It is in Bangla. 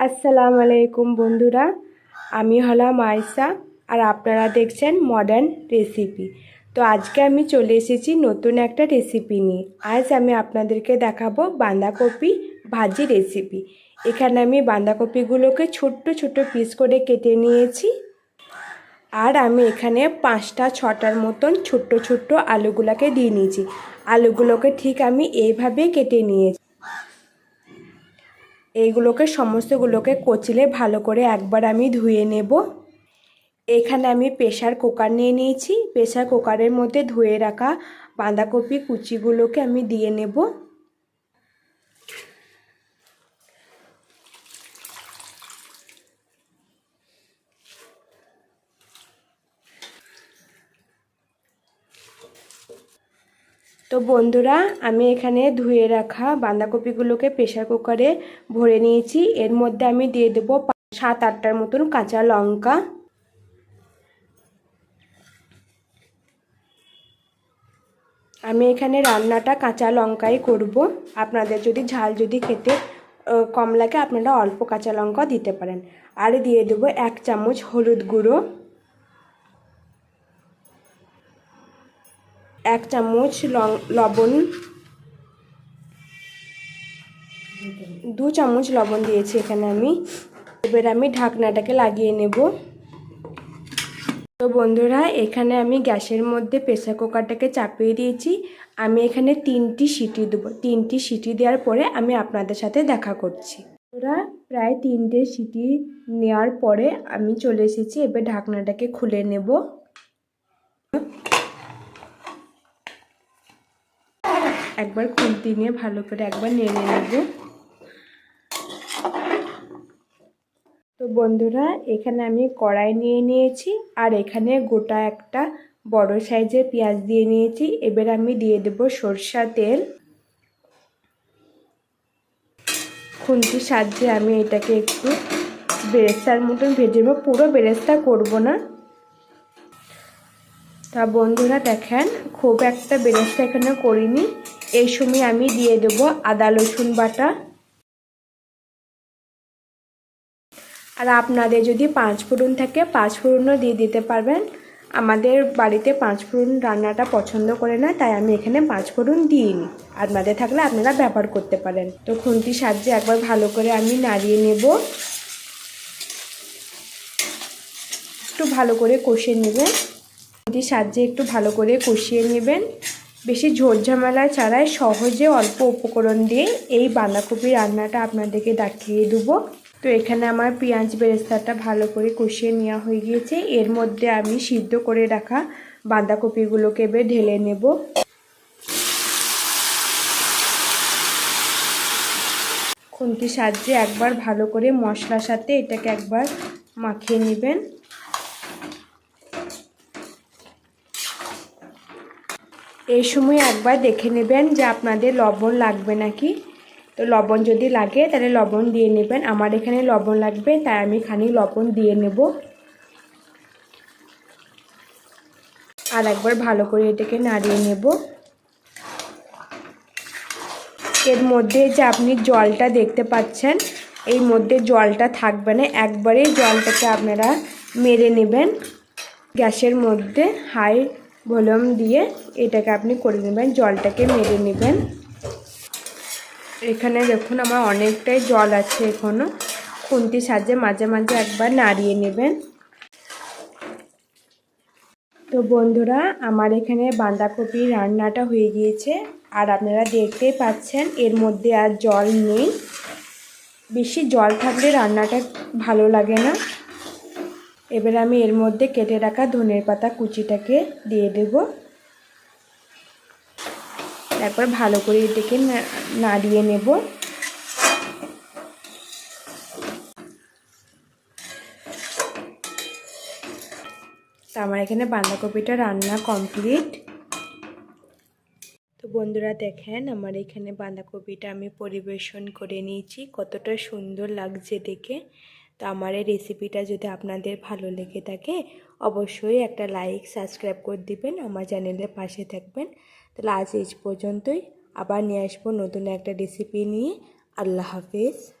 আসসালামু আলাইকুম বন্ধুরা, আমি হলাম আয়সা আর আপনারা দেখছেন মডার্ন রেসিপি তো আজকে আমি চলে এসেছি নতুন একটা রেসিপি নিয়ে। আজ আমি আপনাদেরকে দেখাবো বাঁধাকপি ভাজি রেসিপি এখানে আমি বাঁধাকপিগুলোকে ছোট্ট ছোট্ট পিস করে কেটে নিয়েছি। আর আমি এখানে পাঁচটা ছটার মতন ছোট্ট ছোট্ট আলুগুলোকে দিয়ে নিয়েছি। আলুগুলোকে ঠিক আমি এইভাবে কেটে নিয়েছি। এইগুলোকে, সমস্তগুলোকে কচিলে ভালো করে একবার আমি ধুয়ে নেব। এখানে আমি প্রেশার কুকার নিয়ে নিয়েছি। প্রেশার কুকারের মধ্যে ধুয়ে রাখা বাঁধাকপি কুচিগুলোকে আমি দিয়ে নেব। তো বন্ধুরা, আমি এখানে ধুয়ে রাখা বাঁধাকপিগুলোকে প্রেশার কুকারে ভরে নিয়েছি। এর মধ্যে আমি দিয়ে দেবো সাত আটটার মতন কাঁচা লঙ্কা। আমি এখানে রান্নাটা কাঁচা লঙ্কাই করব। আপনাদের যদি ঝাল যদি খেতে কম লাগে, আপনারা অল্প কাঁচা লঙ্কা দিতে পারেন। আর দিয়ে দেবো এক চামচ হলুদ গুঁড়ো। এক চামচ লবণ, দু চামচ লবণ দিয়েছি এখানে আমি। এবার আমি ঢাকনাটাকে লাগিয়ে নেব। তো বন্ধুরা, এখানে আমি গ্যাসের মধ্যে প্রেসার কুকারটাকে চাপিয়ে দিয়েছি। আমি এখানে তিনটি সিটি দেবো, তিনটি সিটি দেওয়ার পরে আমি আপনাদের সাথে দেখা করছি। বন্ধুরা, প্রায় তিনটে সিটি নেওয়ার পরে আমি চলে এসেছি। এবার ঢাকনাটাকে খুলে নেব। একবার খুন্তি নিয়ে ভালো করে একবার নেড়ে নেব। তো বন্ধুরা, এখানে আমি কড়াই নিয়ে নিয়েছি আর এখানে গোটা একটা বড় সাইজের পেঁয়াজ দিয়ে নিয়েছি। এবার আমি দিয়ে দেব সরষা তেল। খুন্তির সাহায্যে আমি এটাকে একটু বেরেস্তার মতন ভেজে নেব। পুরো বেরেস্তা করব না। তা বন্ধুরা, দেখেন, খুব একটা বেরেস্তা এখানে করিনি। এই সময় আমি দিয়ে দেব আদা, রসুন বাটা। আর আপনাদের যদি পাঁচ ফোড়ন থাকে, পাঁচ ফোড়নও দিয়ে দিতে পারবেন। আমাদের বাড়িতে পাঁচ ফোড়ন রান্নাটা পছন্দ করে না, তাই আমি এখানে পাঁচ ফোড়ন দিইনি। আপনাদের থাকলে আপনারা ব্যবহার করতে পারেন। তো খুন্তির সাহায্যে একবার ভালো করে আমি নাড়িয়ে নেব। একটু ভালো করে কষিয়ে নেবেন। খুন্তির সাহায্যে একটু ভালো করে কষিয়ে নেবেন। বেশি ঝোল ঝামেলা ছাড়াই সহজে অল্প উপকরণ দিয়ে এই বাঁধাকপি রান্নাটা আপনাদেরকে দেখিয়ে দেবো। তো এখানে আমার পেঁয়াজ বেরেস্তাটা ভালো করে কষিয়ে নেওয়া হয়ে গিয়েছে। এর মধ্যে আমি সিদ্ধ করে রাখা বাঁধাকপিগুলোকে এবার ঢেলে নেব। খুন্তির সাহায্যে একবার ভালো করে মশলার সাথে এটাকে একবার মাখিয়ে নেবেন। এই সময় একবার দেখে নেবেন যে আপনাদের লবণ লাগবে নাকি। তো লবণ যদি লাগে, তাহলে লবণ দিয়ে নেবেন। আমার এখানে লবণ লাগবে, তাই আমি খানি লবণ দিয়ে নেব। আর একবার ভালো করে এটাকে নাড়িয়ে নেব। এর মধ্যে যে আপনি জলটা দেখতে পাচ্ছেন, এই মধ্যে জলটা থাকবে না। একবারেই জলটাকে আপনারা মেরে নেবেন। গ্যাসের মধ্যে হাই ভলিউম দিয়ে এটাকে আপনি করে নেবেন, জলটাকে মেরে নেবেন। এখানে দেখুন আমার অনেকটাই জল আছে এখনও খুন্তি সাজে মাঝে মাঝে একবার নাড়িয়ে নেবেন। তো বন্ধুরা, আমার এখানে বাঁধাকপি রান্নাটা হয়ে গিয়েছে। আর আপনারা দেখতেই পাচ্ছেন, এর মধ্যে আর জল নেই। বেশি জল থাকলে রান্নাটা ভালো লাগে না। এবার আমি এর মধ্যে কেটে রাখা ধনের পাতা কুচিটাকে দিয়ে দেব। তারপর ভালো করে এটাকে নাড়িয়ে নেব। তো আমার এখানে বাঁধাকপিটা রান্না কমপ্লিট। তো বন্ধুরা দেখেন, আমার এখানে বাঁধাকপিটা আমি পরিবেশন করে নিয়েছি। কতটা সুন্দর লাগছে দেখে। তো আমার এই রেসিপিটা যদি আপনাদের ভালো লেগে থাকে, অবশ্যই একটা লাইক সাবস্ক্রাইব করে দিবেন, আমার চ্যানেলের পাশে থাকবেন। তাহলে আজ এই পর্যন্তই। আবার নিয়ে আসব নতুন একটা রেসিপি নিয়ে। আল্লাহ হাফেজ।